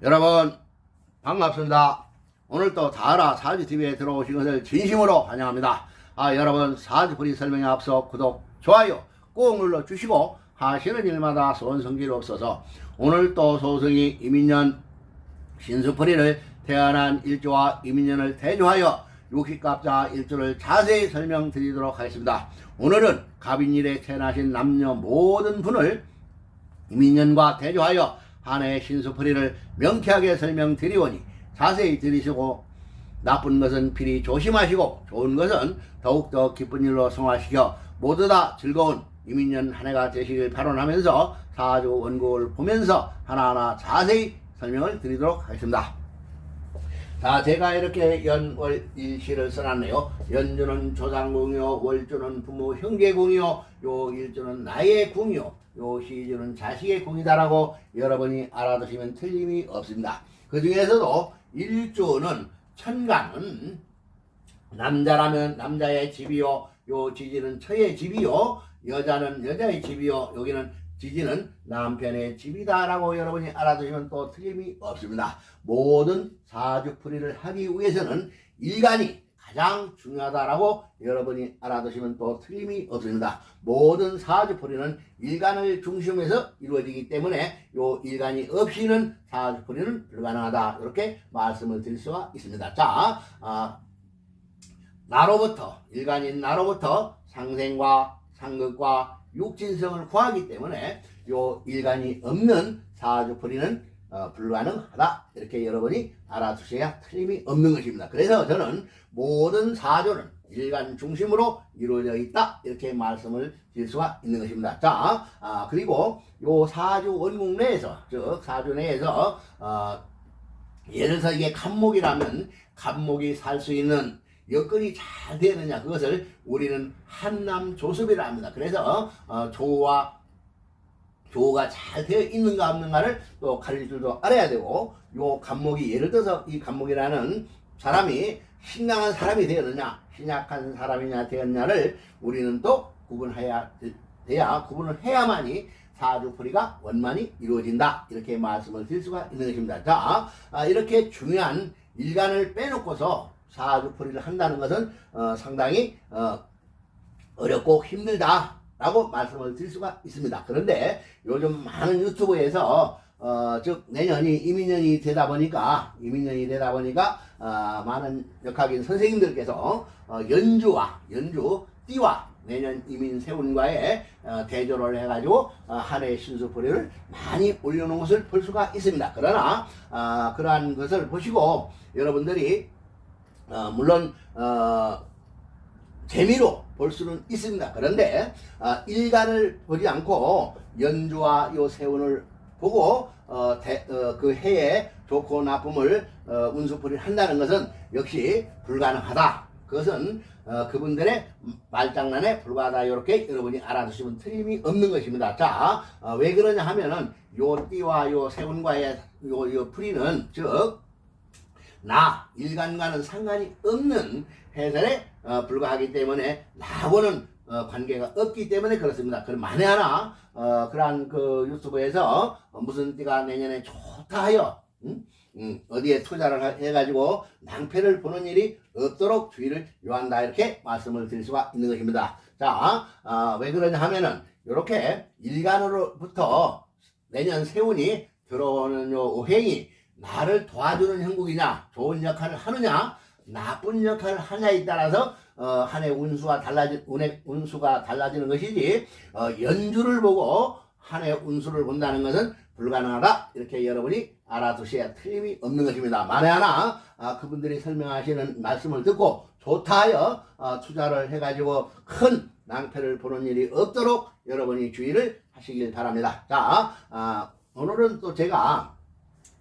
여러분 반갑습니다. 오늘 또 다라 사주TV에 들어오신 것을 진심으로 환영합니다. 아 여러분 사주풀이 설명에 앞서 구독, 좋아요 꼭 눌러주시고 하시는 일마다 소원성질 없어서 오늘 또 소승이 이민년 신수풀이를 태어난 일조와 이민년을 대조하여 육식갑자 일조를 자세히 설명드리도록 하겠습니다. 오늘은 갑인일에 태어나신 남녀 모든 분을 이민년과 대조하여 한 해의 신수풀이를 명쾌하게 설명드리오니 자세히 들으시고 나쁜 것은 필히 조심하시고 좋은 것은 더욱더 기쁜 일로 성화시켜 모두 다 즐거운 이민년 한 해가 되시길 발언하면서 사주 원곡을 보면서 하나하나 자세히 설명을 드리도록 하겠습니다. 자, 제가 이렇게 연월 일시를 써놨네요. 연주는 조상궁이요, 월주는 부모 형제궁이요, 요 일주는 나의 궁이요, 요 시주는 자식의 궁이다라고 여러분이 알아두시면 틀림이 없습니다. 그 중에서도 일주는 천간은 남자라면 남자의 집이요, 요 지지는 처의 집이요, 여자는 여자의 집이요, 여기는 지지는 남편의 집이다라고 여러분이 알아두시면 또 틀림이 없습니다. 모든 사주풀이를 하기 위해서는 일간이 가장 중요하다라고 여러분이 알아두시면 또 틀림이 없습니다. 모든 사주풀이는 일간을 중심에서 이루어지기 때문에 요 일간이 없이는 사주풀이는 불가능하다 이렇게 말씀을 드릴 수가 있습니다. 자, 아, 나로부터 일간인 나로부터 상생과 상극과 육진성을 구하기 때문에 요 일간이 없는 사주풀이는 어, 불가능하다 이렇게 여러분이 알아두셔야 틀림이 없는 것입니다. 그래서 저는 모든 사주는 일간 중심으로 이루어져 있다 이렇게 말씀을 드릴 수가 있는 것입니다. 자, 아, 그리고 요 사주 원국 내에서 즉 사주 내에서 어, 예를 들어서 이게 간목이라면 간목이 살 수 있는 여건이 잘 되느냐 그것을 우리는 한남 조습이라 합니다. 그래서 어, 조와 조가 잘 되어 있는가 없는가를 또 가릴 줄도 알아야 되고 요 간목이 예를 들어서 이 간목이라는 사람이 신강한 사람이 되었느냐 신약한 사람이냐 되었냐를 우리는 또 구분해야 돼야 구분을 해야만이 사주풀이가 원만히 이루어진다 이렇게 말씀을 드릴 수가 있는 것입니다. 자 아, 이렇게 중요한 일간을 빼놓고서 사주풀이를 한다는 것은 어, 상당히 어, 어렵고 힘들다 라고 말씀을 드릴 수가 있습니다. 그런데 요즘 많은 유튜브에서 어, 즉 내년이 이민년이 되다 보니까 이민년이 되다 보니까 어, 많은 역학인 선생님들께서 어, 연주와 연주 띠와 내년 이민 세운과의 어, 대조를 해가지고 어, 한해 신수풀이를 많이 올려놓은 것을 볼 수가 있습니다. 그러나 어, 그러한 것을 보시고 여러분들이 어, 물론 어, 재미로 볼 수는 있습니다. 그런데 어, 일간을 보지 않고 연주와 요 세운을 보고 어, 대- 어, 그 해에 좋고 나쁨을 어, 운수풀이를 한다는 것은 역시 불가능하다. 그것은 어, 그분들의 말장난에 불과하다. 이렇게 여러분이 알아두시면 틀림이 없는 것입니다. 자, 어, 왜 그러냐 하면은 요 띠와 요 세운과의 요, 요 풀이는 즉 나 일간과는 상관이 없는 해설에 어, 불과하기 때문에 나하고는 어, 관계가 없기 때문에 그렇습니다. 그럼 만에 하나 어, 그러한 그 유튜브에서 어, 무슨 띠가 내년에 좋다 하여 음? 음, 어디에 투자를 하- 해가지고 낭패를 보는 일이 없도록 주의를 요한다 이렇게 말씀을 드릴 수가 있는 것입니다. 자, 아, 왜 그러냐 하면은 이렇게 일간으로부터 내년 세운이 들어오는 요 오행이 나를 도와주는 형국이냐, 좋은 역할을 하느냐, 나쁜 역할을 하냐에 따라서 어, 한해 운수가 달라지 운해, 운수가 달라지는 것이지 어, 연주를 보고 한해 운수를 본다는 것은 불가능하다 이렇게 여러분이 알아두셔야 틀림이 없는 것입니다. 만에 하나 아, 그분들이 설명하시는 말씀을 듣고 좋다 하여 어, 투자를 해가지고 큰 낭패를 보는 일이 없도록 여러분이 주의를 하시길 바랍니다. 자, 아, 오늘은 또 제가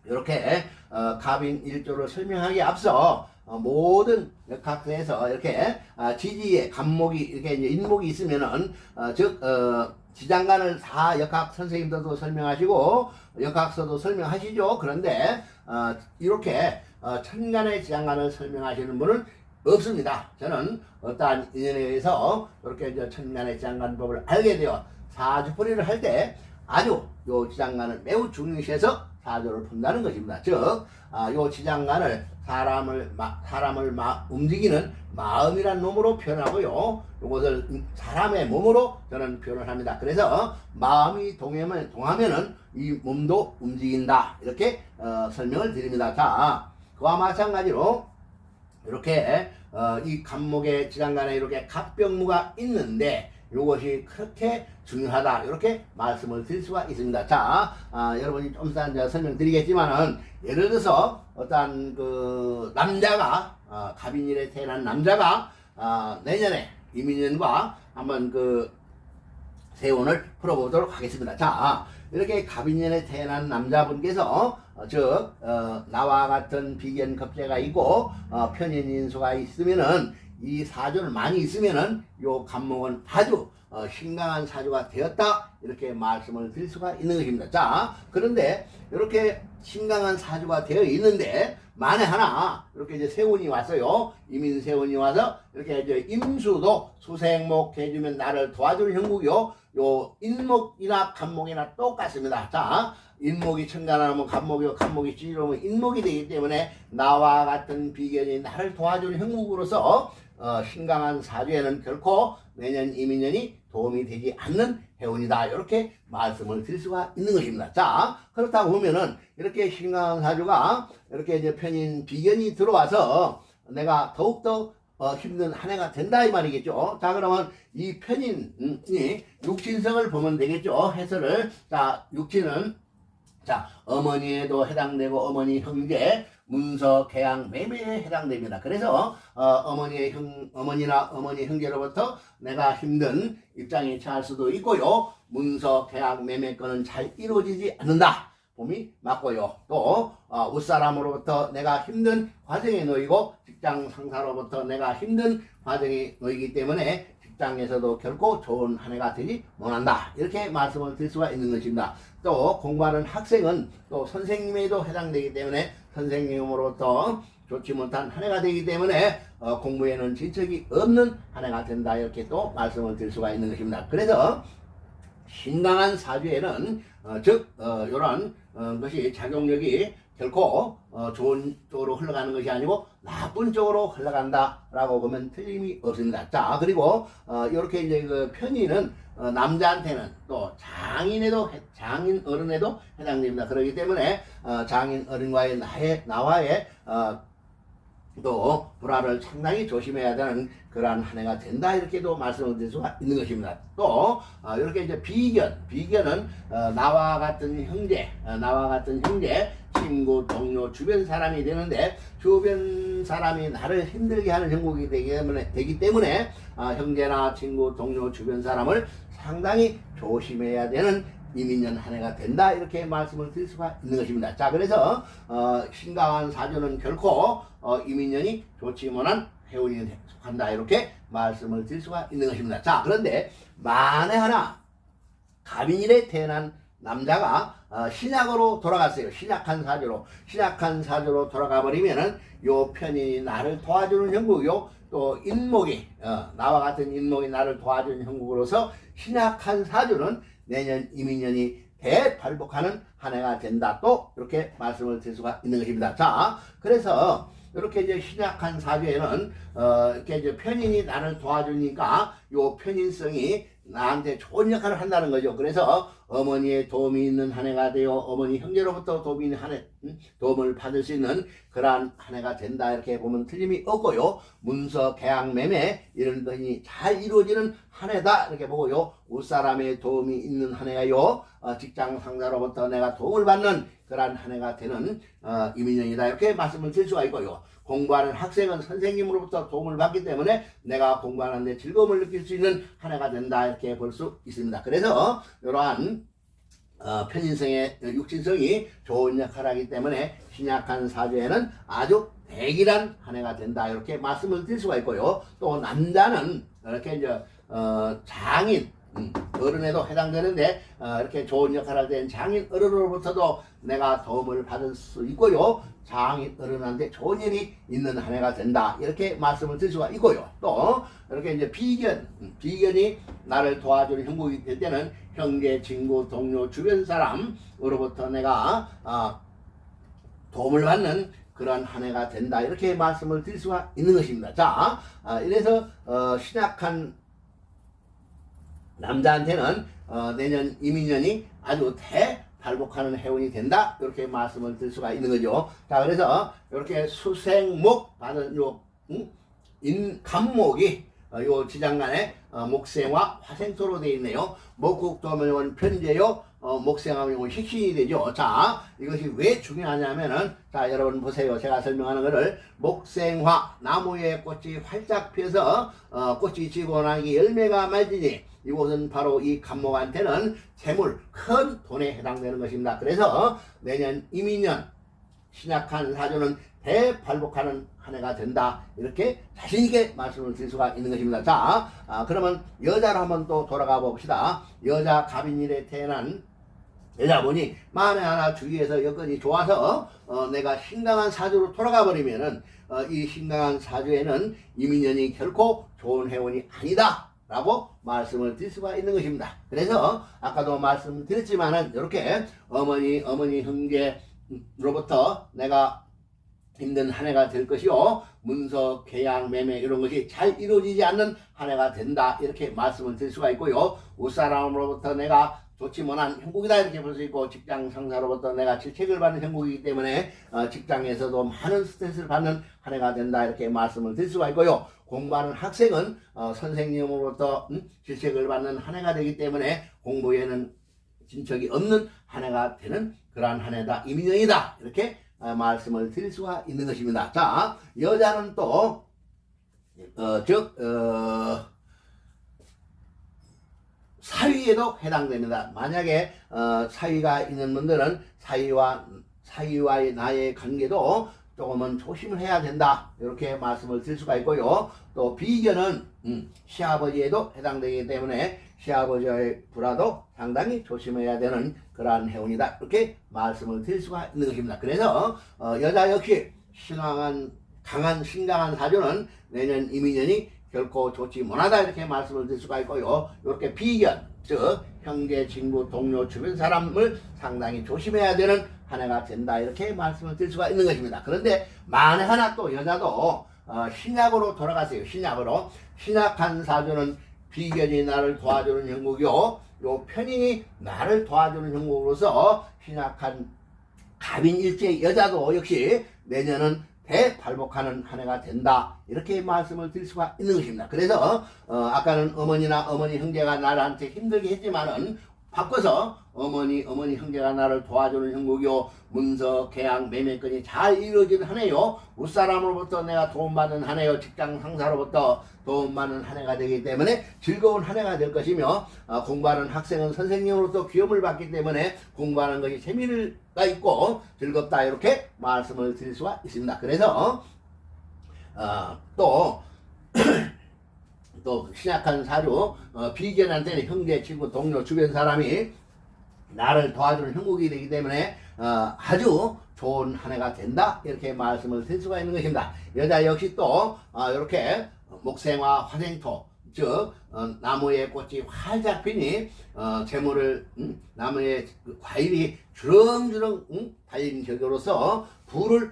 이렇게 어, 갑인 일조를 설명하기 앞서 어, 모든 역학에서 이렇게 아, 지지에 간목이 이렇게 이제 인목이 있으면은 어, 즉 어, 지장간을 다 역학 선생님들도 설명하시고 역학서도 설명하시죠. 그런데 어, 이렇게 어, 천간의 지장간을 설명하시는 분은 없습니다. 저는 어떠한 인연에 의해서 이렇게 이제 천간의 지장간법을 알게 되어 사주풀이를 할 때 아주 요 지장간을 매우 중요시해서 사주를 푼다는 것입니다. 즉, 아, 요 지장간을 사람을 마, 사람을 마, 움직이는 마음이란 놈으로 표현하고요. 요것을 사람의 몸으로 저는 표현을 합니다. 그래서 마음이 동하면 동하면은 이 몸도 움직인다 이렇게 어, 설명을 드립니다. 자, 그와 마찬가지로 이렇게 어, 이 간목의 지장간에 이렇게 갑병무가 있는데 이것이 그렇게 중요하다 이렇게 말씀을 드릴 수가 있습니다. 자, 아, 여러분이 좀 이따 이제 설명드리겠지만은 예를 들어서 어떤 그 남자가 어, 갑인일에 태어난 남자가 어, 내년에 이민년과 한번 그 세운을 풀어보도록 하겠습니다. 자, 이렇게 갑인년에 태어난 남자분께서 어, 즉 어, 나와 같은 비견 겁재가 있고 어, 편인 인수가 있으면은 이 사주를 많이 있으면은 요 간목은 아주 어, 신강한 사주가 되었다 이렇게 말씀을 드릴 수가 있는 것입니다. 자, 그런데 이렇게 신강한 사주가 되어 있는데 만에 하나 이렇게 이제 세운이 왔어요. 이민 세운이 와서 이렇게 이제 임수도 수생목 해주면 나를 도와주는 형국이요. 요 인목이나 간목이나 똑같습니다. 자, 인목이 천간하면 간목이요, 간목이 찌르면 인목이 되기 때문에 나와 같은 비견이 나를 도와주는 형국으로서 어, 신강한 사주에는 결코 내년 이민년이 도움이 되지 않는 해운이다. 이렇게 말씀을 드릴 수가 있는 것입니다. 자, 그렇다고 보면은 이렇게 신강한 사주가 이렇게 이제 편인 비견이 들어와서 내가 더욱더 어, 힘든 한 해가 된다 이 말이겠죠. 자 그러면 이 편인이 육친성을 보면 되겠죠. 해설을 자 육친은 자 어머니에도 해당되고 어머니 형제 문서 계약 매매에 해당됩니다. 그래서 어, 머니의 형, 어머니나 어머니 형제로부터 내가 힘든 입장에 처할 수도 있고요. 문서 계약 매매 건은 잘 이루어지지 않는다. 봄이 맞고요. 또 어, 웃사람으로부터 내가 힘든 과정에 놓이고 직장 상사로부터 내가 힘든 과정에 놓이기 때문에 직장에서도 결코 좋은 한 해가 되지 못한다. 이렇게 말씀을 드릴 수가 있는 것입니다. 또 공부하는 학생은 또 선생님에도 해당되기 때문에 선생님으로부터 좋지 못한 한 해가 되기 때문에 어, 공부에는 진척이 없는 한 해가 된다. 이렇게 또 말씀을 드릴 수가 있는 것입니다. 그래서 신강한 사주에는 어, 즉 어, 이런 어, 것이 작용력이 결코 어, 좋은 쪽으로 흘러가는 것이 아니고 나쁜 쪽으로 흘러간다라고 보면 틀림이 없습니다. 자 그리고 어, 이렇게 이제 그 편의는 어, 남자한테는 또 장인에도 해- 장인 어른에도 해당됩니다. 그렇기 때문에 어, 장인 어른과의 나의 나와의 어, 또 불화를 상당히 조심해야 되는 그러한 한 해가 된다 이렇게도 말씀을 드릴 수가 있는 것입니다. 또 어, 이렇게 이제 비견, 비견은 어, 나와 같은 형제, 어, 나와 같은 형제, 친구, 동료, 주변 사람이 되는데 주변 사람이 나를 힘들게 하는 형국이 되기 때문에 되기 때문에 어, 형제나 친구, 동료, 주변 사람을 상당히 조심해야 되는 이민년 한 해가 된다 이렇게 말씀을 드릴 수가 있는 것입니다. 자 그래서 어, 신강한 사주는 결코 어, 이민년이 좋지 못한 해운이 속한다 이렇게 말씀을 드릴 수가 있는 것입니다. 자 그런데 만에 하나 갑인일에 태어난 남자가 어, 신약으로 돌아갔어요. 신약한 사주로 신약한 사주로 돌아가 버리면은 요 편인이 나를 도와주는 형국이요. 또 인목이 어, 나와 같은 인목이 나를 도와주는 형국으로서 신약한 사주는 내년 이민년이 대발복하는 한 해가 된다. 또 이렇게 말씀을 드릴 수가 있는 것입니다. 자, 그래서 이렇게 이제 신약한 사주에는 어, 이렇게 이제 편인이 나를 도와주니까 요 편인성이 나한테 좋은 역할을 한다는 거죠. 그래서 어머니의 도움이 있는 한 해가 되어 어머니 형제로부터 도움이 있는 한 해, 음, 도움을 받을 수 있는 그러한 한 해가 된다 이렇게 보면 틀림이 없고요. 문서 계약 매매 이런 것이 잘 이루어지는 한 해다 이렇게 보고요. 웃사람의 도움이 있는 한 해가요. 어, 직장 상사로부터 내가 도움을 받는 그러한 한 해가 되는 어, 이민년이다 이렇게 말씀을 드릴 수가 있고요. 공부하는 학생은 선생님으로부터 도움을 받기 때문에 내가 공부하는데 즐거움을 느낄 수 있는 한 해가 된다 이렇게 볼 수 있습니다. 그래서 이러한 어, 편인성의 육신성이 좋은 역할을 하기 때문에 신약한 사주에는 아주 대기란 한 해가 된다 이렇게 말씀을 드릴 수가 있고요. 또 남자는 이렇게 이제 어, 장인 음, 어른에도 해당되는데 어, 이렇게 좋은 역할을 된 장인 어른으로부터도 내가 도움을 받을 수 있고요. 장인 어른한테 좋은 일이 있는 한 해가 된다. 이렇게 말씀을 드릴 수가 있고요. 또 이렇게 이제 비견, 음, 비견이 나를 도와주는 형국이 될 때는 형제, 친구, 동료, 주변 사람으로부터 내가 아, 도움을 받는 그런 한 해가 된다 이렇게 말씀을 드릴 수가 있는 것입니다. 자, 아, 이래서 어, 신약한 남자한테는 어, 내년 이민년이 아주 대 발복하는 해운이 된다 이렇게 말씀을 드릴 수가 있는 거죠. 자, 그래서 이렇게 수생목 받은 요 음? 인 간목이 어, 요 지장간에 어, 목생화 화생토로 되어 있네요. 목국도면 편제요. 어, 이건 식신이 되죠. 자, 이것이 왜 중요하냐면은, 자, 여러분 보세요. 제가 설명하는 거를, 목생화, 나무에 꽃이 활짝 피어서, 어, 꽃이 지고 나기 열매가 맺으니, 이곳은 바로 이 간목한테는 재물, 큰 돈에 해당되는 것입니다. 그래서 내년 이민년, 신약한 사주는 대발복하는 한 해가 된다. 이렇게 자신있게 말씀을 드릴 수가 있는 것입니다. 자, 아, 그러면 여자로 한번 또 돌아가 봅시다. 여자 갑인일에 태어난 여자분이 만에 하나 주위에서 여건이 좋아서 어, 내가 신강한 사주로 돌아가 버리면은 어, 이 신강한 사주에는 이민년이 결코 좋은 해운이 아니다. 라고 말씀을 드릴 수가 있는 것입니다. 그래서 아까도 말씀드렸지만은 이렇게 어머니, 어머니 형제로부터 내가 힘든 한 해가 될 것이요. 문서, 계약, 매매 이런 것이 잘 이루어지지 않는 한 해가 된다. 이렇게 말씀을 드릴 수가 있고요. 웃사람으로부터 내가 좋지 못한 형국이다 이렇게 볼 수 있고 직장 상사로부터 내가 질책을 받는 형국이기 때문에 어, 직장에서도 많은 스트레스를 받는 한 해가 된다 이렇게 말씀을 드릴 수가 있고요. 공부하는 학생은 어, 선생님으로부터 음, 질책을 받는 한 해가 되기 때문에 공부에는 진척이 없는 한 해가 되는 그러한 한 해다 이민년이다 이렇게 어, 말씀을 드릴 수가 있는 것입니다. 자 여자는 또 어, 즉 어, 사위에도 해당됩니다. 만약에 어, 사위가 있는 분들은 사위와 사위와의 나의 관계도 조금은 조심을 해야 된다. 이렇게 말씀을 드릴 수가 있고요. 또 비견은 음, 시아버지에도 해당되기 때문에 시아버지의 불화도 상당히 조심해야 되는 그러한 해운이다. 이렇게 말씀을 드릴 수가 있는 것입니다. 그래서 어, 여자 역시 신앙한 강한 신강한 사주는 내년 이민년이 결코 좋지 못하다 이렇게 말씀을 드릴 수가 있고요. 이렇게 비견 즉 형제, 친구, 동료, 주변 사람을 상당히 조심해야 되는 한 해가 된다 이렇게 말씀을 드릴 수가 있는 것입니다. 그런데 만에 하나 또 여자도 어, 신약으로 돌아가세요. 신약으로 신약한 사주는 비견이 나를 도와주는 형국이요. 요 편인이 나를 도와주는 형국으로서 신약한 갑인 일제 여자도 역시 내년은 대발복하는 한 해가 된다 이렇게 말씀을 드릴 수가 있는 것입니다. 그래서 어, 아까는 어머니나 어머니 형제가 나한테 힘들게 했지만은 바꿔서 어머니 어머니 형제가 나를 도와주는 형국이요. 문서 계약 매매건이 잘 이루어지는 한 해요. 웃사람으로부터 내가 도움받는 한 해요. 직장 상사로부터 도움받는 한 해가 되기 때문에 즐거운 한 해가 될 것이며 어, 공부하는 학생은 선생님으로부터 귀염을 받기 때문에 공부하는 것이 재미가 있고 즐겁다. 이렇게 말씀을 드릴 수가 있습니다. 그래서 어, 또 또 신약한 사주 어, 비견한테는 형제 친구 동료 주변 사람이 나를 도와주는 형국이 되기 때문에 어, 아주 좋은 한 해가 된다. 이렇게 말씀을 드릴 수가 있는 것입니다. 여자 역시 또 어, 이렇게 목생화 화생토 즉 어, 나무의 꽃이 활짝 피니 어, 재물을 음, 나무의 그 과일이 주렁주렁 음, 달린 격으로서 불을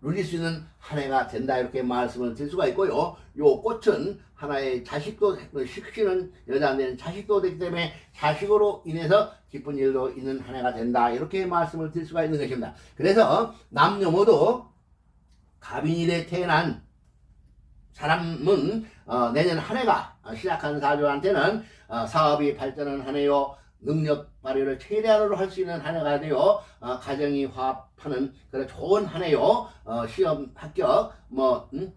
누릴 수 있는 한 해가 된다 이렇게 말씀을 드릴 수가 있고요. 요 꽃은 하나의 자식도 식시는 여자는 자식도 되기 때문에 자식으로 인해서 기쁜 일도 있는 한 해가 된다 이렇게 말씀을 드릴 수가 있는 것입니다. 그래서 남녀 모두 갑인일에 태어난 사람은 어, 내년 한 해가 시작한 사주한테는 어, 사업이 발전한 한 해요. 능력 발휘를 최대한으로 할 수 있는 한 해가 되어 어, 가정이 화합하는 그런 좋은 한 해요. 어, 시험 합격 뭐 음?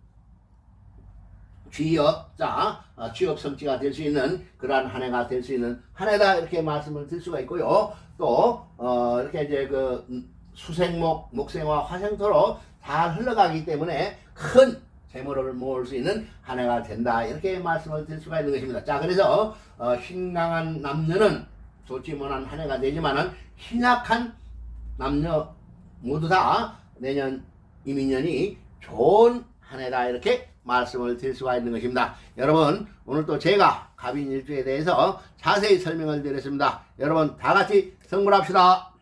취업자 어, 취업 성취가 될 수 있는 그러한 한 해가 될 수 있는 한 해다 이렇게 말씀을 드릴 수가 있고요. 또 어, 이렇게 이제 그 음, 수생목 목생화 화생토로 잘 흘러가기 때문에 큰 재물을 모을 수 있는 한 해가 된다 이렇게 말씀을 드릴 수가 있는 것입니다. 자 그래서 어, 신강한 남녀는 좋지 못한 한 해가 되지만은 신약한 남녀 모두 다 내년 이민년이 좋은 한 해다 이렇게 말씀을 드릴 수가 있는 것입니다. 여러분 오늘 또 제가 갑인 일주에 대해서 자세히 설명을 드렸습니다. 여러분 다 같이 성불합시다.